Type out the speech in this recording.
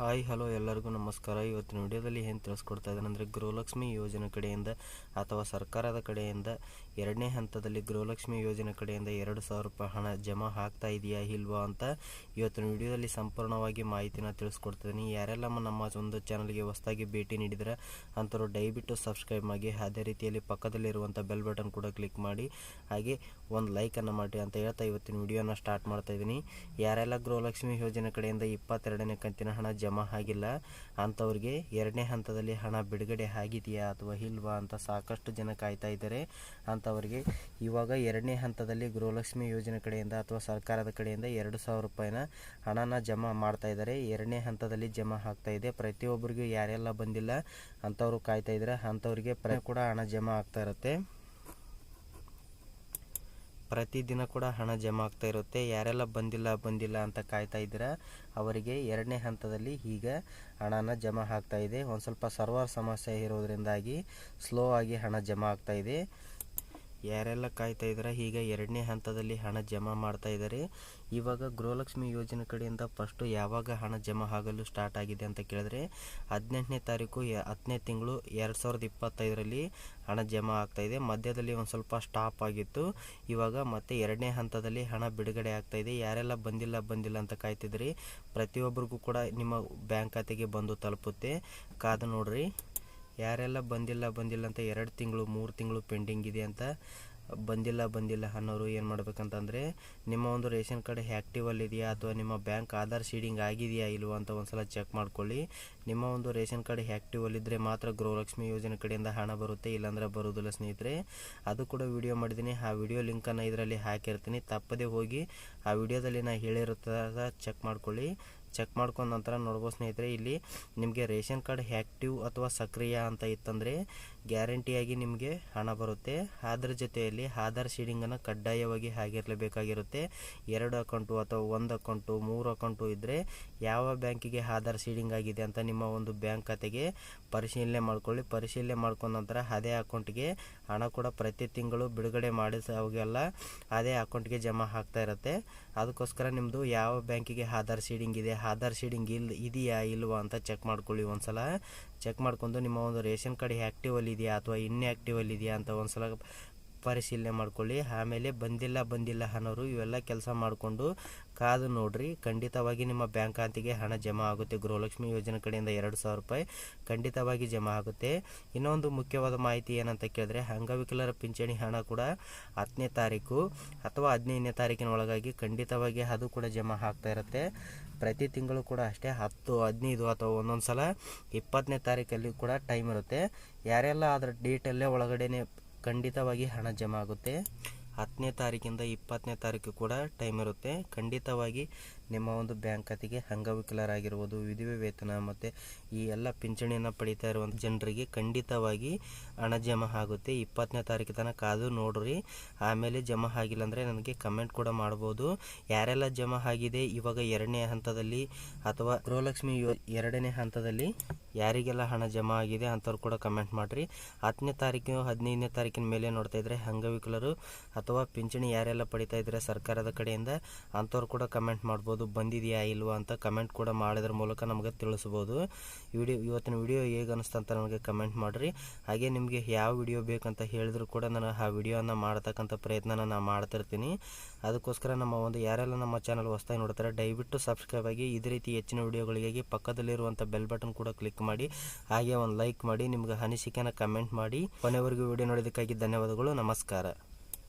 Hi, hello, ಎಲ್ಲರಿಗೂ ನಮಸ್ಕಾರ. ಇವತ್ತಿನ ವಿಡಿಯೋದಲ್ಲಿ ಏನು ತಿಳಿಸ್ಕೊಡ್ತಾ ಇದ್ದಾನೆ ಅಂದರೆ ಗೃಹಲಕ್ಷ್ಮಿ ಯೋಜನೆ ಕಡೆಯಿಂದ ಅಥವಾ ಸರ್ಕಾರದ ಕಡೆಯಿಂದ ಎರಡನೇ ಹಂತದಲ್ಲಿ ಗೃಹಲಕ್ಷ್ಮಿ ಯೋಜನೆ ಕಡೆಯಿಂದ ಎರಡು ಸಾವಿರ ರೂಪಾಯಿ ಹಣ ಜಮಾ ಆಗ್ತಾ ಇದೆಯಾ ಇಲ್ವಾ ಅಂತ ಇವತ್ತಿನ ವಿಡಿಯೋದಲ್ಲಿ ಸಂಪೂರ್ಣವಾಗಿ ಮಾಹಿತಿನ ತಿಳಿಸ್ಕೊಡ್ತಿದ್ದೀನಿ. ಯಾರೆಲ್ಲ ನಮ್ಮ ಒಂದು ಚಾನಲ್ಗೆ ಹೊಸದಾಗಿ ಭೇಟಿ ನೀಡಿದರೆ ಅಂಥವ್ರು ದಯವಿಟ್ಟು ಸಬ್ಸ್ಕ್ರೈಬ್ ಮಾಡಿ, ಅದೇ ರೀತಿಯಲ್ಲಿ ಪಕ್ಕದಲ್ಲಿರುವಂಥ ಬೆಲ್ ಬಟನ್ ಕೂಡ ಕ್ಲಿಕ್ ಮಾಡಿ, ಹಾಗೆ ಒಂದು ಲೈಕನ್ನು ಮಾಡಿ ಅಂತ ಹೇಳ್ತಾ ಇವತ್ತಿನ ವಿಡಿಯೋನ ಸ್ಟಾರ್ಟ್ ಮಾಡ್ತಾ ಇದ್ದೀನಿ ಯಾರೆಲ್ಲ ಗೃಹಲಕ್ಷ್ಮಿ ಯೋಜನೆ ಕಡೆಯಿಂದ ಇಪ್ಪತ್ತೆರಡನೇ ಕಂತಿನ ಹಣ ಜಮಾ ಆಗಿಲ್ಲ. ಅಂಥವ್ರಿಗೆ ಎರಡನೇ ಹಂತದಲ್ಲಿ ಹಣ ಬಿಡುಗಡೆ ಆಗಿದೆಯಾ ಅಥವಾ ಇಲ್ವಾ ಅಂತ ಸಾಕಷ್ಟು ಜನ ಕಾಯ್ತಾ ಇದ್ದಾರೆ. ಅಂಥವ್ರಿಗೆ ಇವಾಗ ಎರಡನೇ ಹಂತದಲ್ಲಿ ಗೃಹಲಕ್ಷ್ಮಿ ಯೋಜನೆ ಕಡೆಯಿಂದ ಅಥವಾ ಸರ್ಕಾರದ ಕಡೆಯಿಂದ ಎರಡು ಸಾವಿರ ರೂಪಾಯಿನ ಹಣನ ಜಮಾ ಮಾಡ್ತಾ ಇದ್ದಾರೆ. ಎರಡನೇ ಹಂತದಲ್ಲಿ ಜಮಾ ಆಗ್ತಾ ಇದೆ. ಪ್ರತಿಯೊಬ್ಬರಿಗೂ ಯಾರೆಲ್ಲ ಬಂದಿಲ್ಲ ಅಂಥವ್ರು ಕಾಯ್ತಾ ಇದ್ದಾರೆ. ಅಂಥವ್ರಿಗೆ ಪ್ರ ಕೂಡ ಹಣ ಜಮಾ ಆಗ್ತಾ ಇರುತ್ತೆ. ಪ್ರತಿದಿನ ಕೂಡ ಹಣ ಜಮಾ ಆಗ್ತಾ ಇರುತ್ತೆ. ಯಾರೆಲ್ಲ ಬಂದಿಲ್ಲ ಬಂದಿಲ್ಲ ಅಂತ ಕಾಯ್ತಾ ಇದ್ದೀರಾ, ಅವರಿಗೆ ಎರಡನೇ ಹಂತದಲ್ಲಿ ಈಗ ಹಣನ ಜಮಾ ಆಗ್ತಾ ಇದೆ. ಒಂದು ಸ್ವಲ್ಪ ಸರ್ವರ್ ಸಮಸ್ಯೆ ಇರೋದ್ರಿಂದಾಗಿ ಸ್ಲೋ ಆಗಿ ಹಣ ಜಮಾ ಆಗ್ತಾ ಇದೆ. ಯಾರೆಲ್ಲ ಕಾಯ್ತಾ ಇದ್ದಾರೆ? ಈಗ ಎರಡನೇ ಹಂತದಲ್ಲಿ ಹಣ ಜಮಾ ಮಾಡ್ತಾ ಇದ್ದಾರೆ. ಇವಾಗ ಗೃಹಲಕ್ಷ್ಮಿ ಯೋಜನೆ ಕಡೆಯಿಂದ ಫಸ್ಟು ಯಾವಾಗ ಹಣ ಜಮಾ ಆಗಲು ಸ್ಟಾರ್ಟ್ ಆಗಿದೆ ಅಂತ ಕೇಳಿದ್ರೆ, ಹದಿನೆಂಟನೇ ತಾರೀಕು ಹತ್ತನೇ ತಿಂಗಳು ಎರಡು ಸಾವಿರದ ಇಪ್ಪತ್ತೈದರಲ್ಲಿ ಹಣ ಜಮಾ ಆಗ್ತಾಯಿದೆ ಮಧ್ಯದಲ್ಲಿ ಒಂದು ಸ್ವಲ್ಪ ಸ್ಟಾಪ್ ಆಗಿತ್ತು. ಇವಾಗ ಮತ್ತೆ ಎರಡನೇ ಹಂತದಲ್ಲಿ ಹಣ ಬಿಡುಗಡೆ ಆಗ್ತಾಯಿದೆ ಯಾರೆಲ್ಲ ಬಂದಿಲ್ಲ ಬಂದಿಲ್ಲ ಅಂತ ಕಾಯ್ತಿದ್ರಿ ಪ್ರತಿಯೊಬ್ಬರಿಗೂ ಕೂಡ ನಿಮ್ಮ ಬ್ಯಾಂಕ್ ಖಾತೆಗೆ ಬಂದು ತಲುಪುತ್ತೆ. ಕಾದು ನೋಡ್ರಿ. ಯಾರೆಲ್ಲ ಬಂದಿಲ್ಲ ಬಂದಿಲ್ಲ ಅಂತ ಎರಡು ತಿಂಗಳು, ಮೂರು ತಿಂಗಳು ಪೆಂಡಿಂಗ್ ಇದೆ ಅಂತ ಬಂದಿಲ್ಲ ಬಂದಿಲ್ಲ ಅನ್ನೋರು ಏನು ಮಾಡ್ಬೇಕಂತಂದರೆ, ನಿಮ್ಮ ಒಂದು ರೇಷನ್ ಕಾರ್ಡ್ ಆ್ಯಕ್ಟಿವಲ್ಲಿ ಇದೆಯಾ ಅಥವಾ ನಿಮ್ಮ ಬ್ಯಾಂಕ್ ಆಧಾರ್ ಶೀಡಿಂಗ್ ಆಗಿದೆಯಾ ಇಲ್ವೋ ಅಂತ ಒಂದ್ಸಲ ಚೆಕ್ ಮಾಡ್ಕೊಳ್ಳಿ. ನಿಮ್ಮ ಒಂದು ರೇಷನ್ ಕಾರ್ಡ್ ಆ್ಯಕ್ಟಿವಲ್ಲಿದ್ದರೆ ಮಾತ್ರ ಗೃಹಲಕ್ಷ್ಮಿ ಯೋಜನೆ ಕಡೆಯಿಂದ ಹಣ ಬರುತ್ತೆ, ಇಲ್ಲಾಂದರೆ ಬರೋದಿಲ್ಲ ಸ್ನೇಹಿತರೆ. ಅದು ಕೂಡ ವಿಡಿಯೋ ಮಾಡಿದ್ದೀನಿ. ಆ ವಿಡಿಯೋ ಲಿಂಕನ್ನು ಇದರಲ್ಲಿ ಹಾಕಿರ್ತೀನಿ. ತಪ್ಪದೇ ಹೋಗಿ ಆ ವಿಡಿಯೋದಲ್ಲಿ ನಾನು ಹೇಳಿರುತ್ತ ಚೆಕ್ ಮಾಡ್ಕೊಳ್ಳಿ. ಚೆಕ್ ಮಾಡ್ಕೊಂಡ ನಂತರ ನೋಡ್ಬೋದು ಸ್ನೇಹಿತರೆ, ಇಲ್ಲಿ ನಿಮಗೆ ರೇಷನ್ ಕಾರ್ಡ್ ಆ್ಯಕ್ಟಿವ್ ಅಥವಾ ಸಕ್ರಿಯ ಅಂತ ಇತ್ತಂದರೆ ಗ್ಯಾರಂಟಿಯಾಗಿ ನಿಮಗೆ ಹಣ ಬರುತ್ತೆ. ಅದರ ಜೊತೆಯಲ್ಲಿ ಆಧಾರ್ ಶೀಡಿಂಗನ್ನು ಕಡ್ಡಾಯವಾಗಿ ಆಗಿರಲೇಬೇಕಾಗಿರುತ್ತೆ. ಎರಡು ಅಕೌಂಟು ಅಥವಾ ಒಂದು ಅಕೌಂಟು, ಮೂರು ಅಕೌಂಟು ಇದ್ದರೆ ಯಾವ ಬ್ಯಾಂಕಿಗೆ ಆಧಾರ್ ಶೀಡಿಂಗ್ ಆಗಿದೆ ಅಂತ ನಿಮ್ಮ ಒಂದು ಬ್ಯಾಂಕ್ ಖಾತೆಗೆ ಪರಿಶೀಲನೆ ಮಾಡ್ಕೊಳ್ಳಿ. ಪರಿಶೀಲನೆ ಮಾಡ್ಕೊಂಡ ನಂತರ ಅದೇ ಅಕೌಂಟ್ಗೆ ಹಣ ಕೂಡ ಪ್ರತಿ ತಿಂಗಳು ಬಿಡುಗಡೆ ಮಾಡಿಸೋವಾಗೆಲ್ಲ ಅದೇ ಅಕೌಂಟ್ಗೆ ಜಮಾ ಆಗ್ತಾ ಇರುತ್ತೆ. ಅದಕ್ಕೋಸ್ಕರ ನಿಮ್ಮದು ಯಾವ ಬ್ಯಾಂಕಿಗೆ ಆಧಾರ್ ಶೀಡಿಂಗ್ ಇದೆ ಆಧಾರ್ ಶೀಡಿಂಗ್ ಇಲ್ಲ ಇದೆಯಾ ಇಲ್ವಾ ಅಂತ ಚೆಕ್ ಮಾಡ್ಕೊಳ್ಳಿ ಒಂದ್ಸಲ. ಚೆಕ್ ಮಾಡ್ಕೊಂಡು ನಿಮ್ಮ ಒಂದು ರೇಷನ್ ಕಾರ್ಡ್ ಆ್ಯಕ್ಟಿವಲ್ಲಿ ಇದೆಯಾ ಅಥವಾ ಇನ್ಆ್ಯಕ್ಟಿವಲ್ಲಿ ಇದೆಯಾ ಅಂತ ಒಂದ್ಸಲ ಪರಿಶೀಲನೆ ಮಾಡ್ಕೊಳ್ಳಿ. ಆಮೇಲೆ ಬಂದಿಲ್ಲ ಬಂದಿಲ್ಲ ಅನ್ನೋರು ಇವೆಲ್ಲ ಕೆಲಸ ಮಾಡಿಕೊಂಡು ಕಾದು ನೋಡ್ರಿ. ಖಂಡಿತವಾಗಿ ನಿಮ್ಮ ಬ್ಯಾಂಕ್ ಖಾತೆಗೆ ಹಣ ಜಮಾ ಆಗುತ್ತೆ. ಗೃಹಲಕ್ಷ್ಮಿ ಯೋಜನೆ ಕಡೆಯಿಂದ ಎರಡು ಸಾವಿರ ರೂಪಾಯಿ ಖಂಡಿತವಾಗಿ ಜಮಾ ಆಗುತ್ತೆ. ಇನ್ನೊಂದು ಮುಖ್ಯವಾದ ಮಾಹಿತಿ ಏನಂತ ಕೇಳಿದ್ರೆ, ಅಂಗವಿಕಲರ ಪಿಂಚಣಿ ಹಣ ಕೂಡ ಹತ್ತನೇ ತಾರೀಕು ಅಥವಾ ಹದಿನೈದನೇ ತಾರೀಕಿನ ಒಳಗಾಗಿ ಖಂಡಿತವಾಗಿ ಅದು ಕೂಡ ಜಮಾ ಆಗ್ತಾ ಇರುತ್ತೆ. ಪ್ರತಿ ತಿಂಗಳು ಕೂಡ ಅಷ್ಟೇ ಹತ್ತು, ಹದಿನೈದು ಅಥವಾ ಒಂದೊಂದು ಸಲ ಇಪ್ಪತ್ತನೇ ತಾರೀಕಲ್ಲಿ ಕೂಡ ಟೈಮ್ ಇರುತ್ತೆ. ಯಾರೆಲ್ಲ ಅದರ ಡೇಟಲ್ಲೇ ಒಳಗಡೆನೆ ಖಂಡಿತವಾಗಿ ಹಣ ಜಮಾ ಆಗುತ್ತೆ. ಹತ್ತನೇ ತಾರೀಕಿಂದ ಇಪ್ಪತ್ತನೇ ತಾರೀಕು ಕೂಡ ಟೈಮ್ ಇರುತ್ತೆ. ಖಂಡಿತವಾಗಿ ನಿಮ್ಮ ಒಂದು ಬ್ಯಾಂಕ್ ಖಾತೆಗೆ ಅಂಗವಿಕಲರಾಗಿರ್ಬೋದು, ವಿಧವೆ ವೇತನ ಮತ್ತು ಈ ಎಲ್ಲ ಪಿಂಚಣಿಯನ್ನು ಪಡಿತಾ ಇರುವಂಥ ಜನರಿಗೆ ಖಂಡಿತವಾಗಿ ಹಣ ಜಮಾ ಆಗುತ್ತೆ. ಇಪ್ಪತ್ತನೇ ತಾರೀಕು ತನಕ ಕಾದು ನೋಡ್ರಿ. ಆಮೇಲೆ ಜಮಾ ಆಗಿಲ್ಲ ಅಂದರೆ ನನಗೆ ಕಮೆಂಟ್ ಕೂಡ ಮಾಡ್ಬೋದು. ಯಾರೆಲ್ಲ ಜಮಾ ಆಗಿದೆ? ಇವಾಗ ಎರಡನೇ ಹಂತದಲ್ಲಿ ಅಥವಾ ಗೃಹಲಕ್ಷ್ಮಿ ಯೋ, ಎರಡನೇ ಹಂತದಲ್ಲಿ ಯಾರಿಗೆಲ್ಲ ಹಣ ಜಮಾ ಆಗಿದೆ ಅಂಥವ್ರು ಕೂಡ ಕಮೆಂಟ್ ಮಾಡಿರಿ. ಹತ್ತನೇ ತಾರೀಕು ಹದಿನೈದನೇ ತಾರೀಕಿನ ಮೇಲೆ ನೋಡ್ತಾ ಇದ್ರೆ ಅಂಗವಿಕಲರು ಅಥವಾ ಪಿಂಚಣಿ ಯಾರೆಲ್ಲ ಪಡಿತಾ ಇದ್ದಾರೆ ಸರ್ಕಾರದ ಕಡೆಯಿಂದ ಅಂಥವ್ರು ಕೂಡ ಕಮೆಂಟ್ ಮಾಡ್ಬೋದು. ಬಂದಿದೆಯಾ ಇಲ್ವಾ ಅಂತ ಕಮೆಂಟ್ ಕೂಡ ಮಾಡೋದ್ರ ಮೂಲಕ ನಮಗೆ ತಿಳಿಸ್ಬೋದು. ವಿಡಿಯೋ, ಇವತ್ತಿನ ವಿಡಿಯೋ ಹೇಗೆ ಅಂತ ನನಗೆ ಕಮೆಂಟ್ ಮಾಡಿರಿ. ಹಾಗೆ ನಿಮಗೆ ಯಾವ ವಿಡಿಯೋ ಬೇಕಂತ ಹೇಳಿದ್ರು ಕೂಡ ನಾನು ಆ ವಿಡಿಯೋನ ಮಾಡ್ತಕ್ಕಂಥ ಪ್ರಯತ್ನನ ನಾನು ಮಾಡ್ತಿರ್ತೀನಿ. ಅದಕ್ಕೋಸ್ಕರ ನಮ್ಮ ಒಂದು ಯಾರೆಲ್ಲ ನಮ್ಮ ಚಾನಲ್ ಹೊಸ್ದಾಗಿ ನೋಡ್ತಾರೆ, ದಯವಿಟ್ಟು ಸಬ್ಸ್ಕ್ರೈಬ್ ಆಗಿ ಇದೇ ರೀತಿ ಹೆಚ್ಚಿನ ವಿಡಿಯೋಗಳಿಗಾಗಿ ಪಕ್ಕದಲ್ಲಿರುವಂಥ ಬೆಲ್ ಬಟನ್ ಕೂಡ ಕ್ಲಿಕ್ ಮಾಡಿ, ಹಾಗೆ ಒಂದು ಲೈಕ್ ಮಾಡಿ, ನಿಮ್ಗೆ ಅನಿಸಿಕೆನ ಕಮೆಂಟ್ ಮಾಡಿ. ಕೊನೆವರೆಗೂ ವಿಡಿಯೋ ನೋಡೋದಕ್ಕಾಗಿ ಧನ್ಯವಾದಗಳು, ನಮಸ್ಕಾರ.